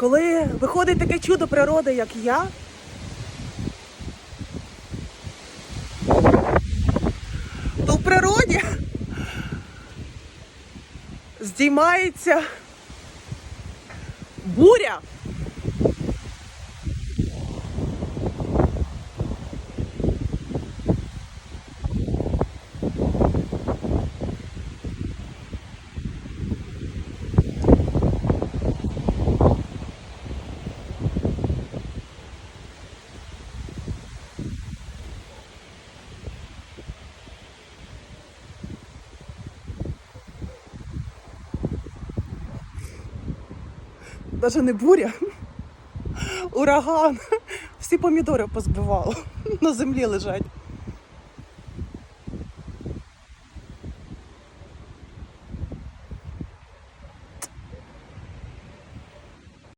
Коли виходить таке чудо природи, як я, то в природі здіймається буря. Навіть не буря, ураган. Всі помідори позбивало. На землі лежать.